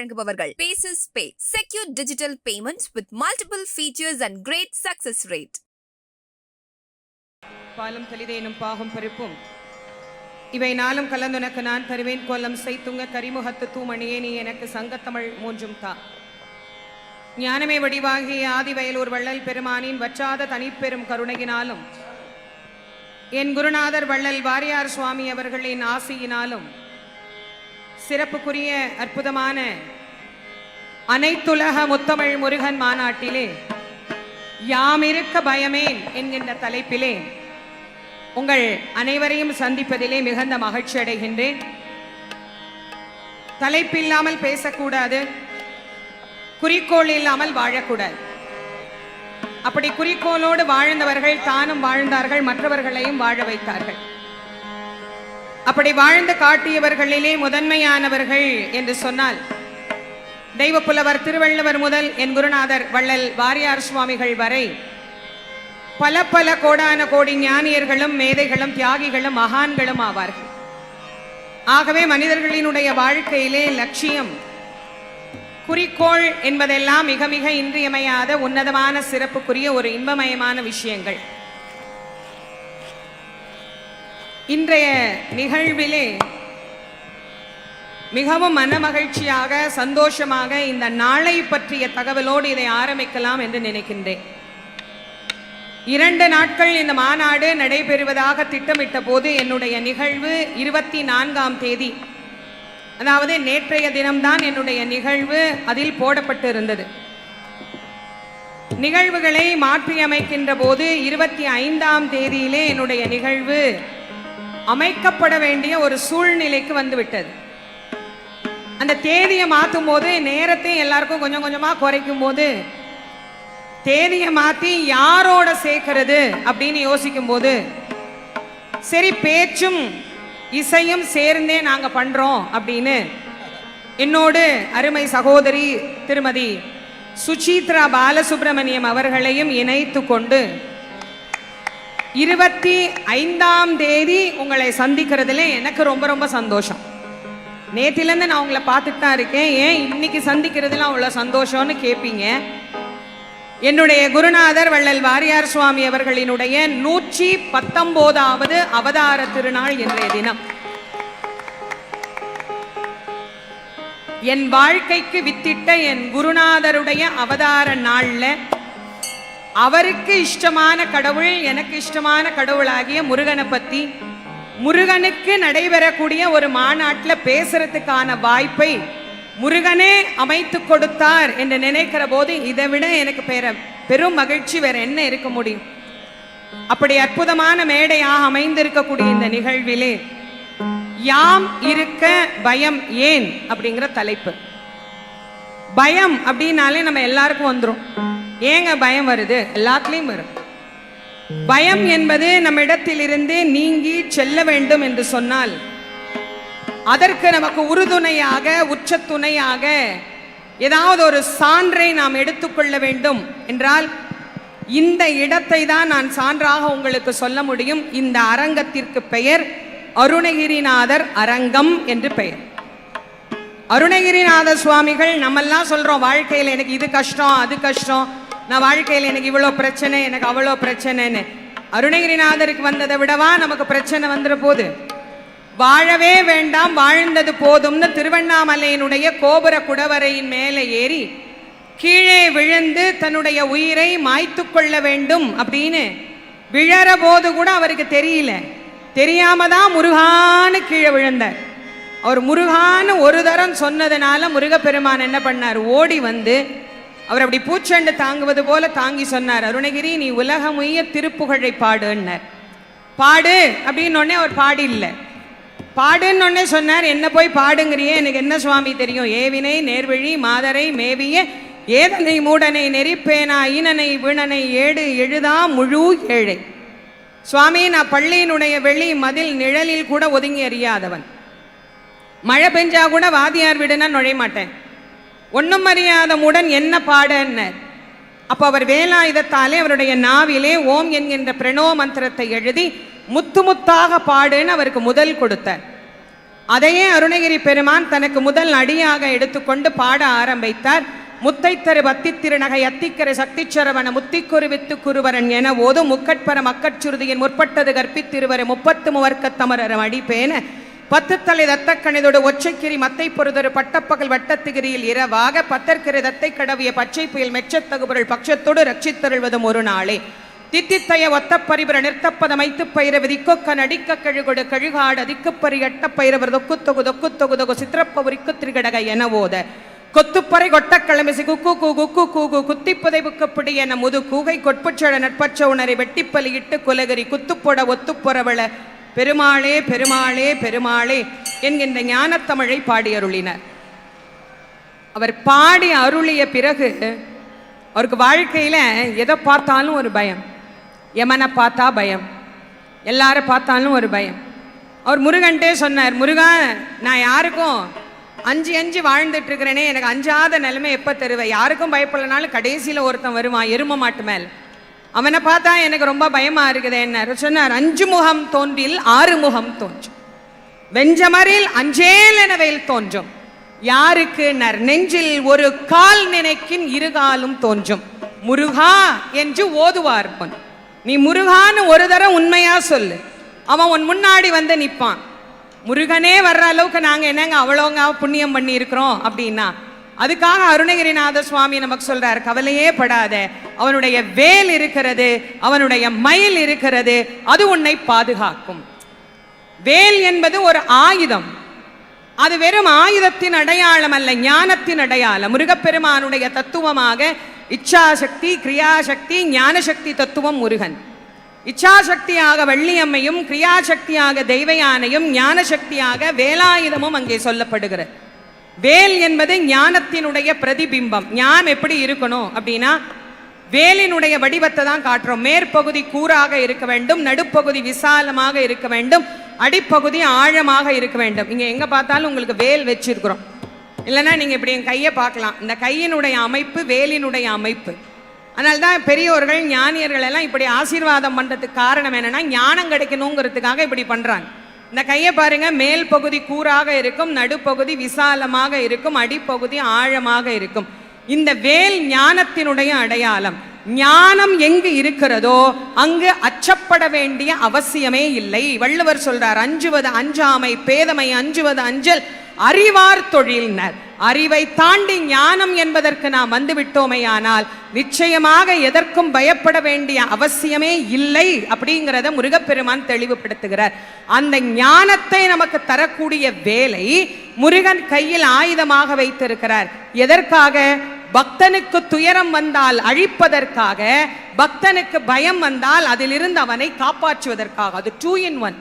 வழங்குபவர்கள். Bases pay secure digital payments with multiple features and great success rate பாலும் தெளிதேனும் பாகும் பருப்பும். இவை நாளும் கலந்துனக்கு நான் தருவேன் கோலம் செய்துங்க கரிமுகத்து தூமணியே நீ எனக்கு சங்கத்தமிழ் மூன்றும் தா. ஞானமே வடிவாகிய ஆதிவயலூர் வள்ளல் பெருமானின் வற்றாத தனிப்பெரும் கருணையினாலும். என் குருநாதர் வள்ளல் வாரியார் சுவாமி அவர்களின் ஆசியினாலும். சிறப்புக்குரிய அற்புதமான அனைத்துலக முத்தமிழ் முருகன் மாநாட்டிலே யாமிருக்க பயமேன் என்கின்ற தலைப்பிலே உங்கள் அனைவரையும் சந்திப்பதிலே மிகுந்த மகிழ்ச்சி அடைகின்றேன். தலைப்பில்லாமல் பேசக்கூடாது குறிக்கோள் இல்லாமல் வாழக்கூடாது. அப்படி குறிக்கோளோடு வாழ்ந்தவர்கள் தானும் வாழ்ந்தார்கள் மற்றவர்களையும் வாழ வைத்தார்கள். அப்படி வாழ்ந்து காட்டியவர்களிலே முதன்மையானவர்கள் என்று சொன்னால் தெய்வப்புலவர் திருவள்ளுவர் முதல் என் குருநாதர் வள்ளல் வாரியார் சுவாமிகள் வரை பல பல கோடான கோடி ஞானியர்களும் மேதைகளும் தியாகிகளும் மகான்களும் ஆவார்கள். ஆகவே மனிதர்களினுடைய வாழ்க்கையிலே லட்சியம் குறிக்கோள் என்பதெல்லாம் மிக மிக இன்றியமையாத உன்னதமான சிறப்புக்குரிய ஒரு இன்பமயமான விஷயங்கள். இன்றைய நிகழ்விலே மிகவும் மனமகிழ்ச்சியாக சந்தோஷமாக இந்த நாளை பற்றிய தகவலோடு இதை ஆரம்பிக்கலாம் என்று நினைக்கின்றேன். இரண்டு நாட்கள் இந்த மாநாடு நடைபெறுவதாக திட்டமிட்ட போது என்னுடைய நிகழ்வு இருபத்தி நான்காம் தேதி அதாவது நேற்றைய தினம்தான் என்னுடைய நிகழ்வு அதில் போடப்பட்டு இருந்தது நிகழ்வுகளை மாற்றியமைக்கின்ற போது இருபத்தி ஐந்தாம் தேதியிலே என்னுடைய நிகழ்வு அமைக்கப்பட வேண்டிய ஒரு சூழ்நிலைக்கு வந்துவிட்டது. அந்த தேதியை மாற்றும் போது நேரத்தையும் எல்லாருக்கும் கொஞ்சம் கொஞ்சமாக குறைக்கும் போது தேதியை மாற்றி யாரோட சேர்க்கறது அப்படின்னு யோசிக்கும் போது சரி பேச்சும் இசையும் சேர்ந்தே நாங்கள் பண்ணுறோம் அப்படின்னு என்னோடு அருமை சகோதரி திருமதி சுசித்ரா பாலசுப்ரமணியம் அவர்களையும் இணைத்து கொண்டு இருபத்தி ஐந்தாம் தேதி உங்களை சந்திக்கிறதுல எனக்கு ரொம்ப ரொம்ப சந்தோஷம். நேத்திலேருந்து நான் உங்களை பார்த்துட்டு தான் இருக்கேன். ஏன் இன்னைக்கு சந்திக்கிறதுல அவ்வளோ சந்தோஷம்னு கேட்பீங்க என்னுடைய குருநாதர் வள்ளல் வாரியார் சுவாமி அவர்களினுடைய நூற்றி பத்தொன்பதாவது அவதார திருநாள் இன்றைய தினம். என் வாழ்க்கைக்கு வித்திட்ட என் குருநாதருடைய அவதார நாளில் அவருக்கு இஷ்டமான கடவுள் எனக்கு இஷ்டமான கடவுளாகிய முருகனை பத்தி முருகனுக்கு நடைபெறக்கூடிய ஒரு மாநாட்டில் பேசுறதுக்கான வாய்ப்பை முருகனே அமைத்து கொடுத்தார் என்று நினைக்கிற போது இதை விட எனக்கு பெற பெரும் மகிழ்ச்சி வேற என்ன இருக்க முடியும்? அப்படி அற்புதமான மேடையாக அமைந்திருக்கக்கூடிய இந்த நிகழ்விலே யாம் இருக்க பயம் ஏன்? அப்படிங்கிற தலைப்பு. பயம் அப்படின்னாலே நம்ம எல்லாருக்கும் வந்துடும் ஏங்க பயம் வருது? எல்லாத்துலேயும் வரும். பயம் என்பது நம்ம இடத்திலிருந்து நீங்கி செல்ல வேண்டும் என்று சொன்னால் அதற்கு நமக்கு உறுதுணையாக உச்சத்துணையாக ஏதாவது ஒரு சான்றை நாம் எடுத்துக்கொள்ள வேண்டும் என்றால் இந்த இடத்தை தான் நான் சான்றாக உங்களுக்கு சொல்ல முடியும். இந்த அரங்கத்திற்கு பெயர் அருணகிரிநாதர் அரங்கம் என்று பெயர். அருணகிரிநாத சுவாமிகள் நம்மெல்லாம் சொல்றோம் வாழ்க்கையில் எனக்கு இது கஷ்டம் அது கஷ்டம். நான் வாழ்க்கையில் எனக்கு இவ்வளோ பிரச்சனை எனக்கு அவ்வளோ பிரச்சனைன்னு. அருணகிரிநாதருக்கு வந்ததை விடவா நமக்கு பிரச்சனை வந்துட போகுது வாழவே வேண்டாம் வாழ்ந்தது போதும்னு திருவண்ணாமலையினுடைய கோபுர குடவரையின் மேலே ஏறி கீழே விழுந்து தன்னுடைய உயிரை மாய்த்து கொள்ள வேண்டும் அப்படின்னு விழற போது கூட அவருக்கு தெரியல. தெரியாம தான் முருகான்னு கீழே விழுந்தார். அவர் முருகான்னு ஒரு தரம் சொன்னதுனால முருகப்பெருமான் என்ன பண்ணார்? ஓடி வந்து அவர் அப்படி பூச்செண்டு தாங்குவது போல தாங்கி சொன்னார் அருணகிரி நீ உலகமுய்ய திருப்புகழை பாடுன்னார். பாடு அப்படின்னு அவர் அவர் இல்லை பாடுன்னு ஒன்னே சொன்னார் என்ன போய் பாடுங்கிறியே? எனக்கு என்ன சுவாமி தெரியும்? ஏவினை நேர்வழி மாதரை மேவிய ஏதனை மூடனை நெறிப்பேனா ஈனனை வீணனை ஏடு எழுதா முழு ஏழை. சுவாமி நான் பள்ளியினுடைய வெளி மதில் நிழலில் கூட ஒதுங்கி அறியாதவன். மழை பெஞ்சா கூட வாதியார் வீடுனா நுழைய மாட்டேன். ஒன்றும் அறியாத முடன் என்ன பாடன்னர் அப்போ அவர் வேலாயுதத்தாலே அவருடைய நாவிலே ஓம் என்கின்ற பிரணோ மந்திரத்தை எழுதி முத்து முத்தாக பாடுன்னு அவருக்கு முதல் கொடுத்தார். அதையே அருணகிரி பெருமான் தனக்கு முதல் அடியாக எடுத்துக்கொண்டு பாட ஆரம்பித்தார். முத்தைத்தரு பத்தி திருநகை அத்திக்கரை சக்தி சரவண முத்திக்குரு வித்து குருவரன் என ஓதும் முக்கட்பர மக்கட்சுருதியின் முற்பட்டது கற்பித்திருவரை முப்பத்து முவர்க்கத்தமரரம் அடிப்பேன. பத்து தலை தத்தக்கணிதோடு ஒற்றைக்கிரி மத்தை பொறுதொரு பட்டப்பகல் வட்டத்திகிரியில் இரவாக பத்தற்கிரி தத்தை கடவிய பச்சை புயல் மெச்சத்தகுபொருள் பட்சத்தோடு ரட்சித்தருள்வதும் ஒரு நாளே. தித்தித்தய ஒத்த பரிபுர நிறுத்தப்பத மைத்து பயிர விதிக்கொக்க நடிக்க கழுகொடு கழுகாடு அதிக்குப்பறி எட்ட பயிரவர் தொக்கு தொகு தொக்கு தொகு தொகு சித்திரப்பவுரிக்கு திரிகடக என ஓத. கொத்துப்பறை கொட்டக்கிழமிசி குக்கு கூ குக்கு கூகு குத்திப்புதை புக்கப்பிடி என முது கூகை கொட்புச்சழ நட்பச்ச உணரை வெட்டிப்பலியிட்டு குலகரி குத்துப்பொட ஒத்துப்பொறவள பெருமாளே பெருமாளே பெருமாளே என்கின்ற ஞானத்தமிழை பாடியருளினர் அவர் பாடி அருளிய பிறகு அவருக்கு வாழ்க்கையில் எதை பார்த்தாலும் ஒரு பயம். யமனை பார்த்தா பயம். எல்லாரை பார்த்தாலும் ஒரு பயம். அவர் முருகன்ட்டே சொன்னார் முருகா நான் யாருக்கும் அஞ்சு அஞ்சு வாழ்ந்துட்டு இருக்கிறேனே எனக்கு அஞ்சாத நிலைமை எப்போ தருவேன் யாருக்கும் பயப்படலனாலும் கடைசியில் ஒருத்தன் வருவான் எரும மாட்டு மேல். அவனை பார்த்தா எனக்கு ரொம்ப பயமா இருக்குது என்ன சொன்னார் அஞ்சு முகம் தோன்றில் ஆறு முகம் தோன்றும். வெஞ்சமரில் அஞ்சேல் எனவேல் தோன்றும். யாருக்கு நர் நெஞ்சில் ஒரு கால் நினைக்கின் இருகாலும் தோன்றும். முருகா என்று ஓதுவார் பொன். நீ முருகான்னு ஒரு தரம் உண்மையா சொல்லு. அவன் உன் முன்னாடி வந்து நிற்பான் முருகனே வர்ற அளவுக்கு நாங்கள் என்னங்க அவ்வளோங்க புண்ணியம் பண்ணி இருக்கிறோம் அப்படின்னா அதுக்காக அருணகிரிநாத சுவாமி நமக்கு சொல்றார் கவலையே படாத. அவனுடைய வேல் இருக்கிறது அவனுடைய மயில் இருக்கிறது அது உன்னை பாதுகாக்கும். வேல் என்பது ஒரு ஆயுதம். அது வெறும் ஆயுதத்தின் அடையாளம் அல்ல ஞானத்தின் அடையாளம். முருகப்பெருமானுடைய தத்துவமாக இச்சாசக்தி கிரியாசக்தி ஞானசக்தி தத்துவம் முருகன். இச்சாசக்தியாக வள்ளியம்மையும் கிரியாசக்தியாக தெய்வயானையும் ஞானசக்தியாக வேலாயுதமும் அங்கே சொல்லப்படுகிறது. வேல் என்பது ஞானத்தினுடைய பிரதிபிம்பம். ஞானம் எப்படி இருக்கணும் அப்படின்னா வேலினுடைய வடிவத்தை தான் காட்டுறோம். மேற்பகுதி கூறாக இருக்க வேண்டும் நடுப்பகுதி விசாலமாக இருக்க வேண்டும் அடிப்பகுதி ஆழமாக இருக்க வேண்டும். இங்கே எங்கே பார்த்தாலும் உங்களுக்கு வேல் வச்சிருக்கிறோம். இல்லைன்னா நீங்கள் இப்படி என் கையை பார்க்கலாம். இந்த கையினுடைய அமைப்பு வேலினுடைய அமைப்பு. அதனால தான் பெரியோர்கள் ஞானியர்கள் எல்லாம் இப்படி ஆசீர்வாதம் பண்ணுறதுக்கு காரணம் என்னென்னா ஞானம் கிடைக்கணுங்கிறதுக்காக இப்படி பண்ணுறாங்க இந்த கையை பாருங்க மேல் பகுதி கூறாக இருக்கும் நடுப்பகுதி விசாலமாக இருக்கும் அடிப்பகுதி ஆழமாக இருக்கும். இந்த வேல் ஞானத்தினுடைய அடையாளம் ஞானம் எங்கு இருக்கிறதோ அங்கு அச்சப்பட வேண்டிய அவசியமே இல்லை. வள்ளுவர் சொல்றார் அஞ்சுவது அஞ்சாமை பேதமை அஞ்சுவது அஞ்சல் அறிவார் தொழில்னர். அறிவை தாண்டி ஞானம் என்பதற்கு நாம் வந்துவிட்டோமேயானால் நிச்சயமாக எதற்கும் பயப்பட வேண்டிய அவசியமே இல்லை அப்படிங்கிறத முருகப்பெருமான் தெளிவுபடுத்துகிறார். அந்த ஞானத்தை நமக்கு தரக்கூடிய வேலை முருகன் கையில் ஆயுதமாக வைத்திருக்கிறார். எதற்காக? பக்தனுக்கு துயரம் வந்தால் அழிப்பதற்காக பக்தனுக்கு பயம் வந்தால் அதிலிருந்து அவனை காப்பாற்றுவதற்காக. அது டூ இன் ஒன்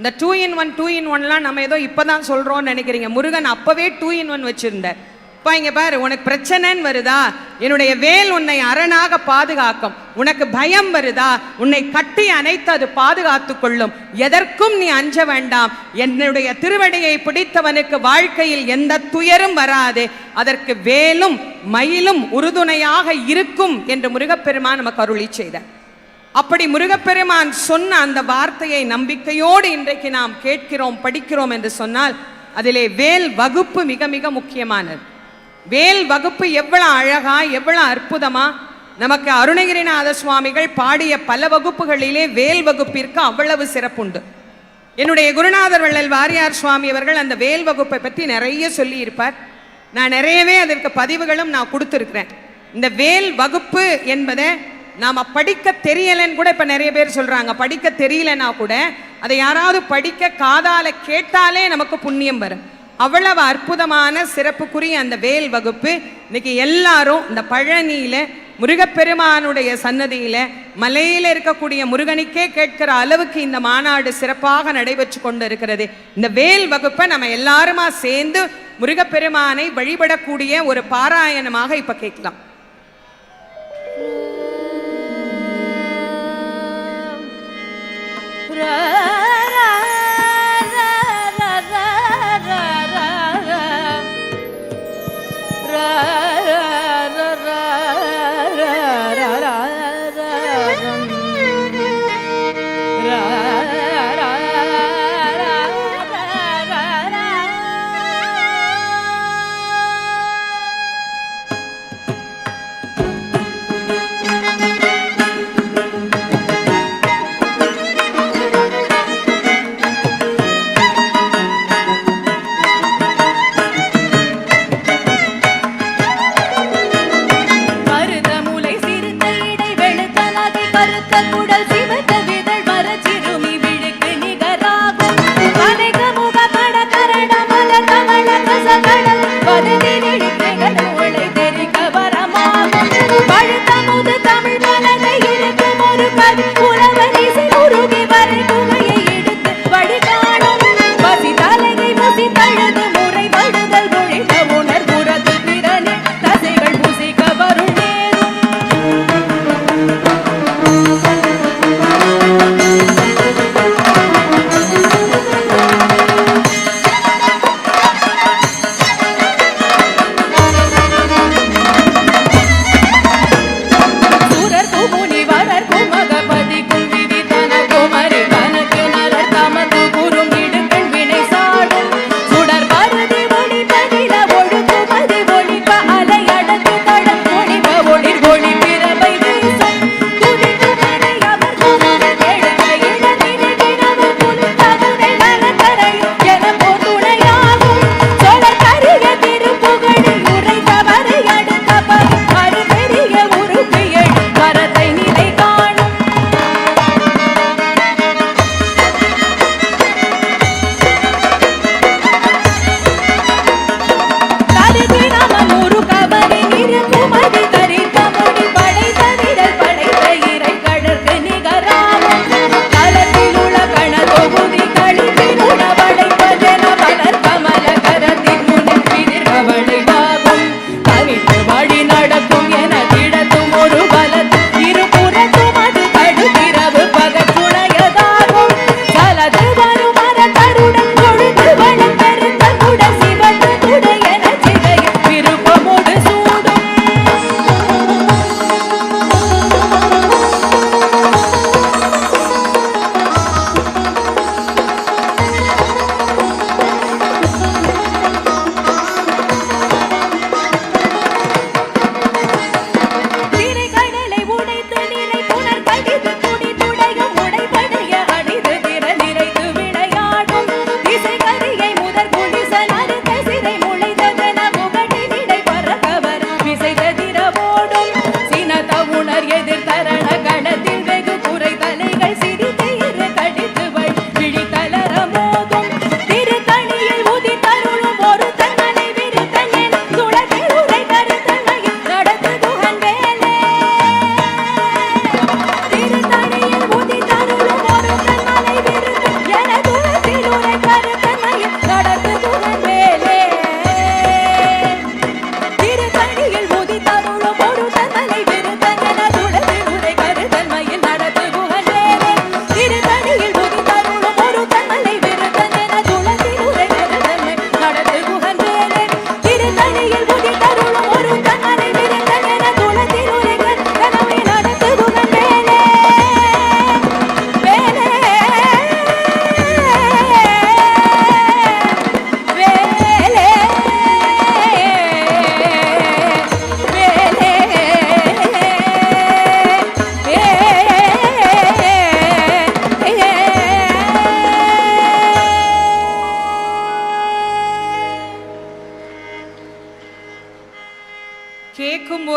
இந்த two in one two in ஒன்லாம் நம்ம ஏதோ இப்பதான் சொல்கிறோம்னு நினைக்கிறீங்க. முருகன் அப்பவே டூ இன் ஒன் வச்சுருந்தார். இப்போ இங்கே பாரு உனக்கு பிரச்சனைன்னு வருதா? என்னுடைய வேல் உன்னை அரணாக பாதுகாக்கும். உனக்கு பயம் வருதா? உன்னை கட்டி அணைத்து அது பாதுகாத்து கொள்ளும். எதற்கும் நீ அஞ்ச வேண்டாம். என்னுடைய திருவடியை பிடித்தவனுக்கு வாழ்க்கையில் எந்த துயரும் வராது. அதற்கு வேலும் மயிலும் உறுதுணையாக இருக்கும் என்று முருகப்பெருமான் நமக்கு அருளி செய்தார். அப்படி முருகப்பெருமான் சொன்ன அந்த வார்த்தையை நம்பிக்கையோடு இன்றைக்கு நாம் கேட்கிறோம் படிக்கிறோம் என்று சொன்னால் அதிலே வேல் வகுப்பு மிக மிக முக்கியமானது. வேல் வகுப்பு எவ்வளவு அழகா எவ்வளவு அற்புதமா. நமக்கு அருணகிரிநாத சுவாமிகள் பாடிய பல வகுப்புகளிலே வேல் வகுப்பிற்கு அவ்வளவு சிறப்புண்டு. என்னுடைய குருநாதர் வள்ளல் வாரியார் சுவாமி அவர்கள் அந்த வேல் வகுப்பை பற்றி நிறைய சொல்லி இருப்பார் நான் நிறையவே அதற்கு பதிவுகளும் நான் கொடுத்துருக்கிறேன். இந்த வேல் வகுப்பு என்பதை நாம படிக்க தெரியலன்னு கூட இப்ப நிறைய பேர் சொல்றாங்க. படிக்க தெரியலன்னா கூட அதை யாராவது படிக்க காதால கேட்டாலே நமக்கு புண்ணியம் வரும். அவ்வளவு அற்புதமான சிறப்புக்குரிய அந்த வேல் வகுப்பு இன்னைக்கு எல்லாரும் இந்த பழனியில முருகப்பெருமானுடைய சன்னதியில மலையில இருக்கக்கூடிய முருகனுக்கே கேட்கிற அளவுக்கு இந்த மாநாடு சிறப்பாக நடைபெற்று கொண்டு இருக்கிறது இந்த வேல் வகுப்பை நம்ம எல்லாருமா சேர்ந்து முருகப்பெருமானை வழிபடக்கூடிய ஒரு பாராயணமாக இப்ப கேட்கலாம். 人。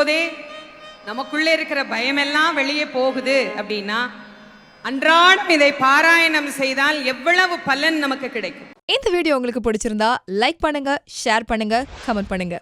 கேட்கும் போதே நமக்குள்ளே இருக்கிற பயமெல்லாம் வெளியே போகுது அப்படின்னா அன்றாடம் இதை பாராயணம் செய்தால் எவ்வளவு பலன் நமக்கு கிடைக்கும். இந்த வீடியோ உங்களுக்கு பிடிச்சிருந்தா லைக் பண்ணுங்க ஷேர் பண்ணுங்க கமெண்ட் பண்ணுங்க.